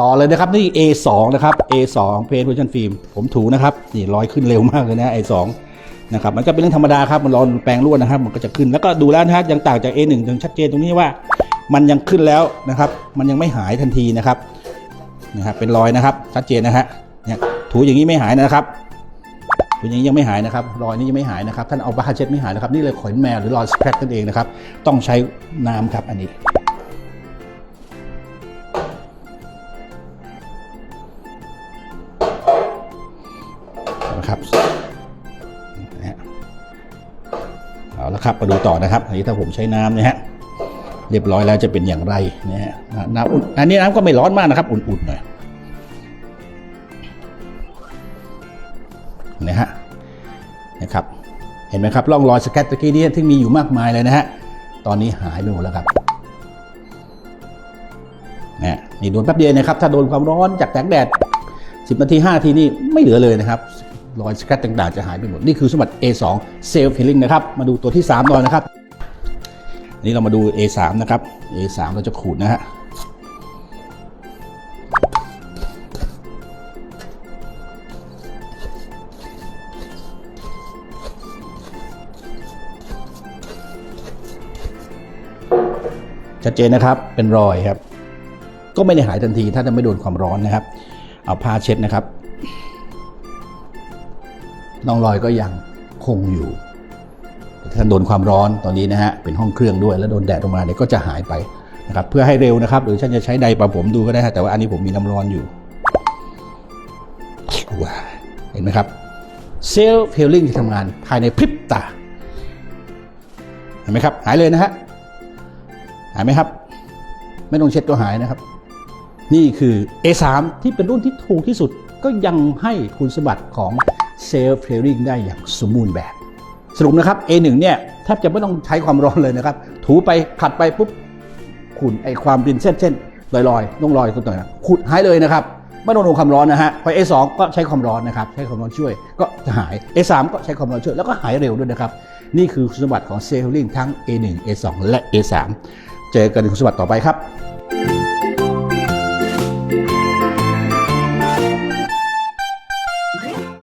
ต่อเลยนะครับนี่ A2 นะครับ A2 Paint Version Film ผมถูนะครับนี่รอยขึ้นเร็วมากเลยนะ A2 นะครับมันก็เป็นเรื่องธรรมดาครับมันรอนแปลงรวดนะครับ มันก็จะขึ้นแล้วก็ดูแล้วนะฮะยังต่างจาก A1 ถึงชัดเจนตรงนี้ว่า มันยังขึ้นแล้วนะครับ มันยังไม่หายทันทีนะครับนะครับเป็นรอยนะครับชัดเจนนะฮะเนี่ยถูอย่างนี้ไม่หายนะครับถูอย่างนี้ยังไม่หายนะครับ รอยนี้ยังไม่หายนะครับท่านเอาบาเช็ดไม่หายนะครับนี่เลยขนแมวหรือรอยสแครนั่นเองนะครับต้องใช้น้ำครับอันนี้ นะครับเอาละครับมาดูต่อนะครับอันนี้ถ้าผมใช้น้ำนะฮะเรียบร้อยแล้วจะเป็นอย่างไรนะฮะน้ำอุ่นอันนี้น้ำก็ไม่ร้อนมากนะครับ อุ่นๆหน่อยนะฮะนะครับ เห็นไหมครับร่องรอยสแกตตะกี้นี้ที่มีอยู่มากมายเลยนะฮะตอนนี้หายไปหมดแล้วครับนะนี่โดนแป๊บเดียวนะครับ ถ้าโดนความร้อนจากแสงแดด 10 นาที 5 นาทีนี่ไม่เหลือเลยนะครับ รอยสแครตต่างๆจะหายไปหมด นี่คือสมบัติ A2 Self Healing นะครับ มาดูตัวที่ 3 หน่อยนะครับนี่เรามาดู A3 นะครับ A3 เราจะขูดนะฮะชัดเจนนะครับเป็นรอยครับ ก็ไม่ได้หายทันทีถ้าจะไม่โดนความร้อนนะครับ เอาผ้าเช็ดนะครับ ร่องรอยก็ยังคงอยู่ถ้าโดนความร้อนตอนนี้นะฮะเป็นห้องเครื่องด้วย แล้วโดนแดดออกมาเนี่ยก็จะหายไปนะครับเพื่อให้เร็วนะครับ หรือฉันจะใช้ใดประผมดูก็ได้ฮะแต่ว่าอันนี้ผมมีน้ำร้อนอยู่ว้าเห็นไหมครับเซลล์เพลลิ่งที่ทำงานภายในพริบตา เห็นไหมครับ หายเลยนะฮะหายไหมครับ ไม่ต้องเช็ดก็หายนะครับ นี่คือ A3 ที่เป็นรุ่นที่ถูกที่สุดก็ยังให้คุณสมบัติของ Self Clearing ได้อย่างสมบูรณ์แบบ สรุปนะครับ A1 เนี่ยแทบจะไม่ต้องใช้ความร้อนเลยนะครับ ถูไปขัดไปปุ๊บขุ่นไอความเป็นเส้นเส้นลอยลอยๆต้องลอยตัวต่างขุดหายเลยนะครับไม่ต้องโดนความร้อนนะฮะพอ A2 ก็ใช้ความร้อนนะครับใช้ความร้อนช่วยก็จะหาย A3 ก็ใช้ความร้อนช่วย แล้วก็หายเร็วด้วยนะครับ นี่คือคุณสมบัติของ Self Healing ทั้ง A1 A2 และ A3 เจอกันในคุณสมบัติต่อไปครับ